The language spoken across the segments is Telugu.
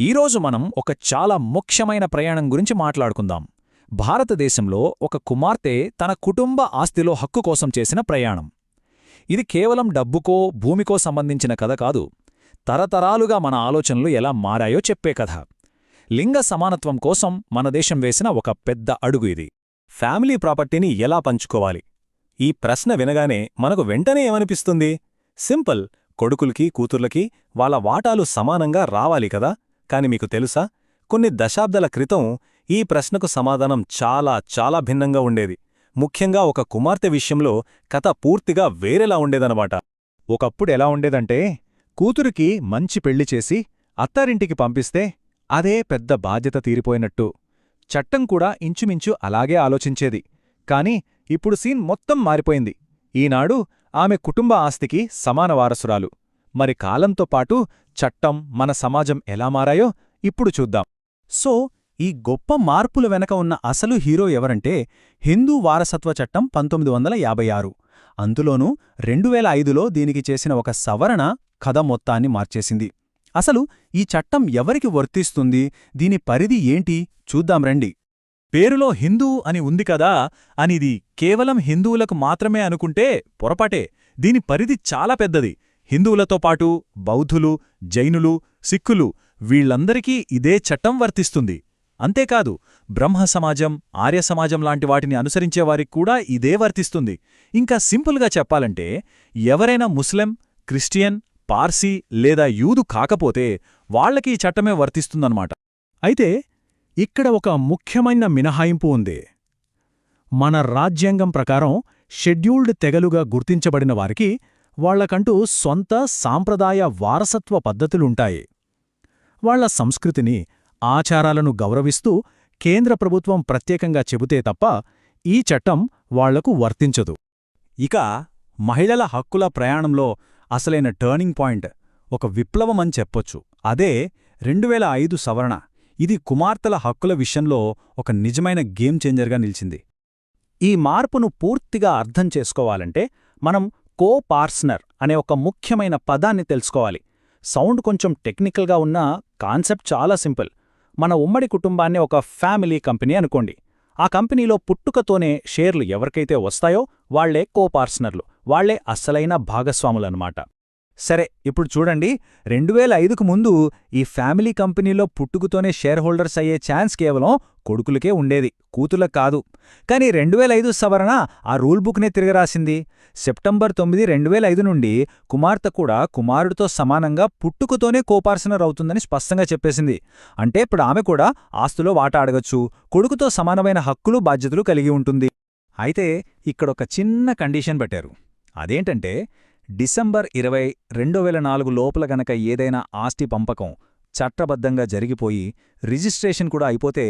ఈరోజు మనం ఒక చాలా ముఖ్యమైన ప్రయాణం గురించి మాట్లాడుకుందాం. భారతదేశంలో ఒక కుమార్తె తన కుటుంబ ఆస్తిలో హక్కు కోసం చేసిన ప్రయాణం. ఇది కేవలం డబ్బుకో భూమికో సంబంధించిన కథ కాదు. తరతరాలుగా మన ఆలోచనలు ఎలా మారాయో చెప్పే కథ. లింగ సమానత్వం కోసం మన దేశం వేసిన ఒక పెద్ద అడుగు ఇది. ఫ్యామిలీ ప్రాపర్టీని ఎలా పంచుకోవాలి? ఈ ప్రశ్న వినగానే మనకు వెంటనే ఏమనిపిస్తుంది? సింపుల్. కొడుకులకి కూతుర్లకి వాళ్ళ వాటాలు సమానంగా రావాలి కదా? కాని మీకు తెలుసా? కొన్ని దశాబ్దాల క్రితం ఈ ప్రశ్నకు సమాధానం చాలా చాలా భిన్నంగా ఉండేది. ముఖ్యంగా ఒక కుమార్తె విషయంలో కథ పూర్తిగా వేరేలా ఉండేదనమాట ఒకప్పుడు ఎలా ఉండేదంటే కూతురికి మంచి పెళ్ళి చేసి అత్తారింటికి పంపిస్తే అదే పెద్ద బాధ్యత తీరిపోయినట్టు. చట్టం కూడా ఇంచుమించు అలాగే ఆలోచించేది. కాని ఇప్పుడు సీన్ మొత్తం మారిపోయింది. ఈనాడు ఆమె కుటుంబ ఆస్తికి సమాన వారసురాలు. మరి కాలంతో పాటు చట్టం మన సమాజం ఎలా మారాయో ఇప్పుడు చూద్దాం. సో ఈ గొప్ప మార్పుల వెనక ఉన్న అసలు హీరో ఎవరంటే హిందూ వారసత్వ చట్టం పంతొమ్మిది వందల యాభై ఆరు. అందులోనూ రెండు వేల ఐదులో దీనికి చేసిన ఒక సవరణ కథ మొత్తాన్ని మార్చేసింది. అసలు ఈ చట్టం ఎవరికి వర్తిస్తుంది? దీని పరిధి ఏంటి? చూద్దాం రండి. పేరులో హిందూ అని ఉంది కదా అనిది కేవలం హిందువులకు మాత్రమే అనుకుంటే పొరపాటే. దీని పరిధి చాలా పెద్దది. హిందువులతో పాటు బౌద్ధులు జైనులు సిక్కులు వీళ్ళందరికీ ఇదే చట్టం వర్తిస్తుంది. అంతేకాదు బ్రహ్మ సమాజం ఆర్య సమాజం లాంటి వాటిని అనుసరించేవారికి కూడా ఇదే వర్తిస్తుంది. ఇంకా సింపుల్గా చెప్పాలంటే ఎవరైనా ముస్లిం క్రిస్టియన్ పార్సీ లేదా యూదు కాకపోతే వాళ్ళకి ఈ చట్టమే వర్తిస్తుందన్నమాట. అయితే ఇక్కడ ఒక ముఖ్యమైన మినహాయింపు ఉంది. మన రాజ్యాంగం ప్రకారం షెడ్యూల్డ్ తెగలుగా గుర్తించబడిన వారికి వాళ్ళకంటూ సొంత సాంప్రదాయ వారసత్వ పద్ధతులుంటాయి. వాళ్ళ సంస్కృతిని ఆచారాలను గౌరవిస్తూ కేంద్ర ప్రభుత్వం ప్రత్యేకంగా చెబుతే తప్ప ఈ చట్టం వాళ్ళకు వర్తించదు. ఇక మహిళల హక్కుల ప్రయాణంలో అసలైన టర్నింగ్ పాయింట్ ఒక విప్లవమని చెప్పొచ్చు. అదే రెండువేల ఐదు సవరణ. ఇది కుమార్తెల హక్కుల విషయంలో ఒక నిజమైన గేమ్ చేంజర్గా నిలిచింది. ఈ మార్పును పూర్తిగా అర్థం చేసుకోవాలంటే మనం కో పార్స్నర్ అనే ఒక ముఖ్యమైన పదాన్ని తెలుసుకోవాలి. సౌండ్ కొంచెం టెక్నికల్గా ఉన్నా కాన్సెప్ట్ చాలా సింపుల్. మన ఉమ్మడి కుటుంబాన్ని ఒక ఫ్యామిలీ కంపెనీ అనుకోండి. ఆ కంపెనీలో పుట్టుకతోనే షేర్లు ఎవరికైతే వస్తాయో వాళ్ళే కోపార్స్నర్లు. వాళ్ళే అస్సలైన భాగస్వాములన్నమాట. సరే ఇప్పుడు చూడండి. రెండు వేల ఐదుకు ముందు ఈ ఫ్యామిలీ కంపెనీలో పుట్టుకుతోనే షేర్ హోల్డర్స్ అయ్యే ఛాన్స్ కేవలం కొడుకులకే ఉండేది కూతులకు కాదు. కానీ రెండు వేల ఐదు సవరణ ఆ రూల్ బుక్నే తిరగరాసింది. సెప్టెంబర్ తొమ్మిది రెండు వేల ఐదు నుండి కుమార్తె కూడా కుమారుడితో సమానంగా పుట్టుకుతోనే కోపార్సనర్ అవుతుందని స్పష్టంగా చెప్పేసింది. అంటే ఇప్పుడు ఆమె కూడా ఆస్తులో వాటా అడగచ్చు కొడుకుతో సమానమైన హక్కులు బాధ్యతలు కలిగి ఉంటుంది. అయితే ఇక్కడొక చిన్న కండిషన్ పెట్టారు. అదేంటంటే డిసెంబర్ ఇరవై రెండు వేల నాలుగు లోపల గనక ఏదైనా ఆస్తి పంపకం చట్టబద్ధంగా జరిగిపోయి రిజిస్ట్రేషన్ కూడా అయిపోతే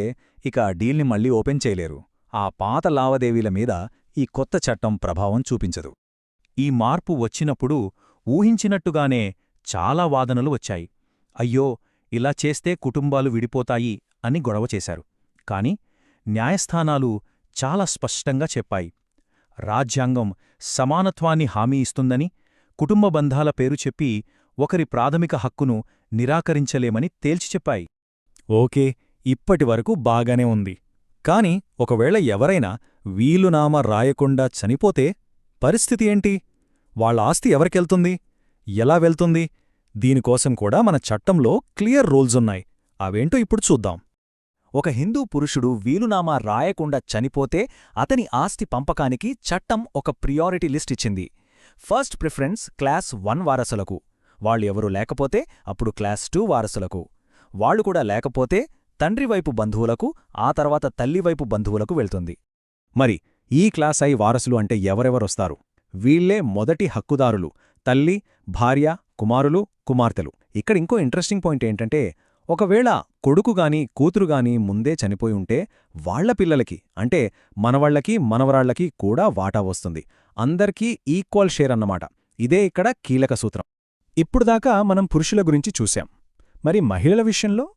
ఇక ఆ డీల్ని మళ్ళీ ఓపెన్ చేయలేరు. ఆ పాత లావాదేవీల మీద ఈ కొత్త చట్టం ప్రభావం చూపించదు. ఈ మార్పు వచ్చినప్పుడు ఊహించినట్టుగానే చాలా వాదనలు వచ్చాయి. అయ్యో ఇలా చేస్తే కుటుంబాలు విడిపోతాయి అని గొడవ చేశారు. కాని న్యాయస్థానాలు చాలా స్పష్టంగా చెప్పాయి. రాజ్యాంగం సమానత్వాన్ని హామీ ఇస్తుందని కుటుంబ బంధాల పేరు చెప్పి ఒకరి ప్రాథమిక హక్కును నిరాకరించలేమని తేల్చిచెప్పాయి ఓకే ఇప్పటివరకు బాగానే ఉంది. కాని ఒకవేళ ఎవరైనా వీలునామా రాయకుండా చనిపోతే పరిస్థితి ఏంటి? వాళ్ళ ఆస్తి ఎవరికెళ్తుంది? ఎలా వెళ్తుంది? దీనికోసం కూడా మన చట్టంలో క్లియర్ రూల్సున్నాయి అవేంటో ఇప్పుడు చూద్దాం. ఒక హిందూ పురుషుడు వీలునామా రాయకుండా చనిపోతే అతని ఆస్తి పంపకానికి చట్టం ఒక ప్రియారిటీ లిస్ట్ ఇచ్చింది. ఫస్ట్ ప్రిఫరెన్స్ క్లాస్ వన్ వారసులకు. వాళ్ళు ఎవరూ లేకపోతే అప్పుడు క్లాస్ టూ వారసులకు. వాళ్ళు కూడా లేకపోతే తండ్రివైపు బంధువులకు ఆ తర్వాత తల్లివైపు బంధువులకు వెళ్తుంది. మరి ఈ క్లాస్ ఐ వారసులు అంటే ఎవరెవరొస్తారు? వీళ్ళే మొదటి హక్కుదారులు తల్లి భార్య కుమారులు కుమార్తెలు. ఇక్కడ ఇంకో ఇంట్రెస్టింగ్ పాయింట్ ఏంటంటే ఒకవేళ కొడుకుగాని కూతురుగాని ముందే చనిపోయి ఉంటే వాళ్ళ పిల్లలకి అంటే మనవాళ్ళకి మనవరాళ్ళకి కూడా వాటా వస్తుంది. అందరికీ ఈక్వల్ షేర్ అన్నమాట. ఇదే ఇక్కడ కీలక సూత్రం. ఇప్పుడుదాకా మనం పురుషుల గురించి చూశాం. మరి మహిళల విషయంలో?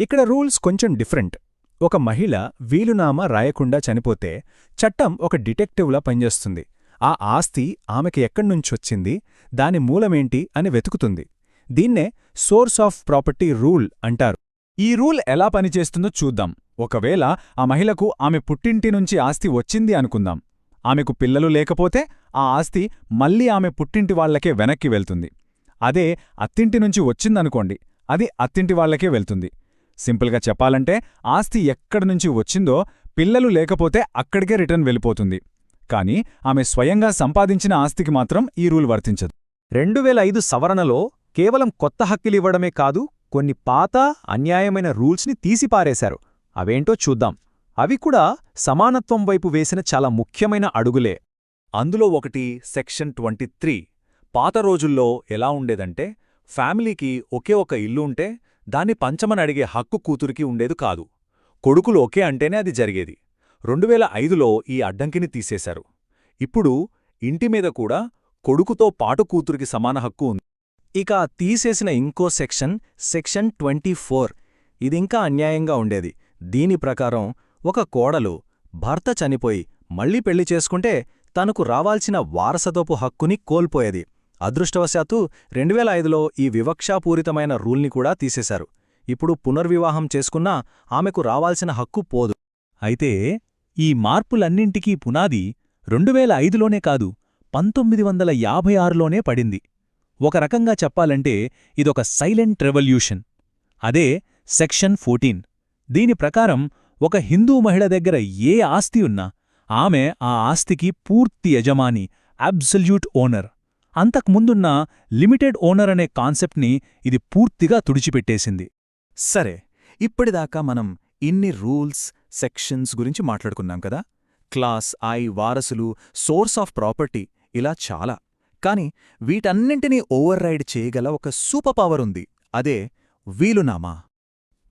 ఇక్కడ రూల్స్ కొంచెం డిఫరెంట్. ఒక మహిళ వీలునామా రాయకుండా చనిపోతే చట్టం ఒక డిటెక్టివ్లా పనిచేస్తుంది. ఆ ఆస్తి ఆమెకి ఎక్కడ్నుంచొచ్చింది దాని మూలమేంటి? అని వెతుకుతుంది. దీన్నే సోర్స్ ఆఫ్ ప్రాపర్టీ రూల్ అంటారు. ఈ రూల్ ఎలా పనిచేస్తుందో చూద్దాం. ఒకవేళ ఆ మహిళకు ఆమె పుట్టింటి నుంచి ఆస్తి వచ్చింది అనుకుందాం. ఆమెకు పిల్లలు లేకపోతే ఆ ఆస్తి మళ్ళీ ఆమె పుట్టింటి వాళ్ళకే వెనక్కి వెళ్తుంది. అదే అత్తింటి నుంచి వచ్చిందనుకోండి అది అత్తింటి వాళ్ళకే వెళ్తుంది. సింపుల్గా చెప్పాలంటే ఆస్తి ఎక్కడి నుంచి వచ్చిందో పిల్లలు లేకపోతే అక్కడికే రిటర్న్ వెళ్ళిపోతుంది. కానీ ఆమె స్వయంగా సంపాదించిన ఆస్తికి మాత్రం ఈ రూల్ వర్తించదు. రెండు వేల ఐదు సవరణలో కేవలం కొత్త హక్కులివ్వడమే కాదు కొన్ని పాత అన్యాయమైన రూల్స్ని తీసిపారేశారు. అవేంటో చూద్దాం. అవి కూడా సమానత్వం వైపు వేసిన చాలా ముఖ్యమైన అడుగులే. అందులో ఒకటి సెక్షన్ ట్వంటీ త్రీ. పాత రోజుల్లో ఎలా ఉండేదంటే ఫ్యామిలీకి ఒకే ఒక ఇల్లు ఉంటే దాన్ని పంచమని అడిగే హక్కు కూతురికి ఉండేది కాదు. కొడుకులు ఒకే అంటేనే అది జరిగేది. రెండువేల ఐదులో ఈ అడ్డంకిని తీసేశారు. ఇప్పుడు ఇంటి మీద కూడా కొడుకుతో పాటు కూతురికి సమాన హక్కు ఉంది. ఇక తీసేసిన ఇంకో సెక్షన్ సెక్షన్ ట్వంటీ ఫోర్. ఇదింకా అన్యాయంగా ఉండేది. దీని ప్రకారం ఒక కోడలు భర్త చనిపోయి మళ్ళీ పెళ్ళి చేసుకుంటే తనకు రావాల్సిన వారసత్వపు హక్కుని కోల్పోయేది. అదృష్టవశాత్తు రెండువేల ఐదులో ఈ వివక్షాపూరితమైన రూల్ని కూడా తీసేశారు. ఇప్పుడు పునర్వివాహం చేసుకున్నా ఆమెకు రావాల్సిన హక్కు పోదు. అయితే ఈ మార్పులన్నింటికీ పునాది రెండువేల ఐదులోనే కాదు పంతొమ్మిది వందల యాభై ఆరులోనే పడింది. ఒక రకంగా చెప్పాలంటే ఇదొక సైలెంట్ రెవల్యూషన్. అదే సెక్షన్ ఫోర్టీన్. దీని ప్రకారం ఒక హిందూ మహిళ దగ్గర ఏ ఆస్తి ఉన్నా ఆమె ఆ ఆస్తికి పూర్తి యజమాని అబ్సల్యూట్ ఓనర్. అంతకుముందున్న లిమిటెడ్ ఓనర్ అనే కాన్సెప్ట్ని ఇది పూర్తిగా తుడిచిపెట్టేసింది. సరే ఇప్పటిదాకా మనం ఇన్ని రూల్స్ సెక్షన్స్ గురించి మాట్లాడుకున్నాం కదా? క్లాస్ ఐ వారసులు సోర్స్ ఆఫ్ ప్రాపర్టీ ఇలా చాలా. కాని వీటన్నింటినీ ఓవర్ రైడ్ చేయగల ఒక సూపర్ పవర్ ఉంది. అదే వీలునామా.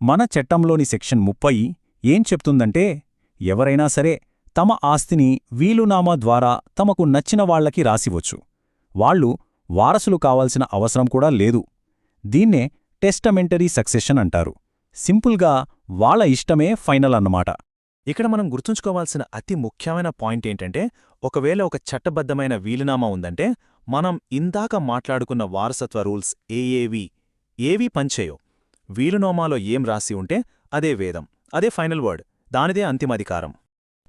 మన చట్టంలోని సెక్షన్ ముప్పై ఏం చెప్తుందంటే ఎవరైనా సరే తమ ఆస్తిని వీలునామా ద్వారా తమకు నచ్చిన వాళ్ళకి రాసివచ్చు వాళ్ళు వారసులు కావాల్సిన అవసరం కూడా లేదు. దీన్నే టెస్టమెంటరీ సక్సెషన్ అంటారు. సింపుల్గా వాళ్ళ ఇష్టమే ఫైనల్ అన్నమాట. ఇక్కడ మనం గుర్తుంచుకోవాల్సిన అతి ముఖ్యమైన పాయింట్ ఏంటంటే ఒకవేళ ఒక చట్టబద్ధమైన వీలునామా ఉందంటే మనం ఇందాక మాట్లాడుకున్న వారసత్వ రూల్స్ ఏఏవి ఏవీ పనిచేయో వీలునామాలో ఏం రాసి ఉంటే అదే వేదం అదే ఫైనల్ వర్డ్ దానిదే అంతిమాధికారం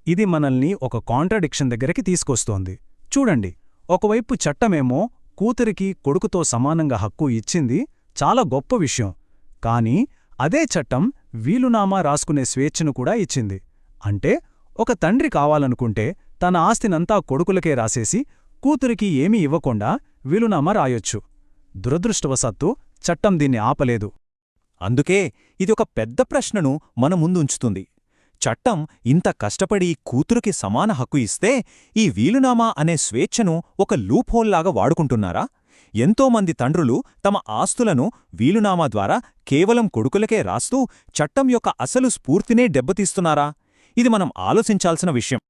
ఇది మనల్ని ఒక కాంట్రడిక్షన్ దగ్గరికి తీసుకొస్తోంది. చూడండి. ఒకవైపు చట్టమేమో కూతురికి కొడుకుతో సమానంగా హక్కు ఇచ్చింది చాలా గొప్ప విషయం. కాని అదే చట్టం వీలునామా రాసుకునే స్వేచ్ఛను కూడా ఇచ్చింది. అంటే ఒక తండ్రి కావాలనుకుంటే తన ఆస్తినంతా కొడుకులకే రాసేసి కూతురికి ఏమీ ఇవ్వకుండా వీలునామా రాయొచ్చు. దురదృష్టవశాత్తు చట్టం దీన్ని ఆపలేదు. అందుకే ఇది ఒక పెద్ద ప్రశ్నను మన ముందుంచుతుంది. చట్టం ఇంత కష్టపడి కూతురుకి సమాన హక్కు ఇస్తే ఈ వీలునామా అనే స్వేచ్ఛను ఒక లూప్హోల్లాగా వాడుకుంటున్నారా? ఎంతోమంది తండ్రులు తమ ఆస్తులను వీలునామా ద్వారా కేవలం కొడుకులకే రాస్తూ చట్టం యొక్క అసలు స్ఫూర్తినే దెబ్బతీస్తున్నారా? ఇది మనం ఆలోచించాల్సిన విషయం.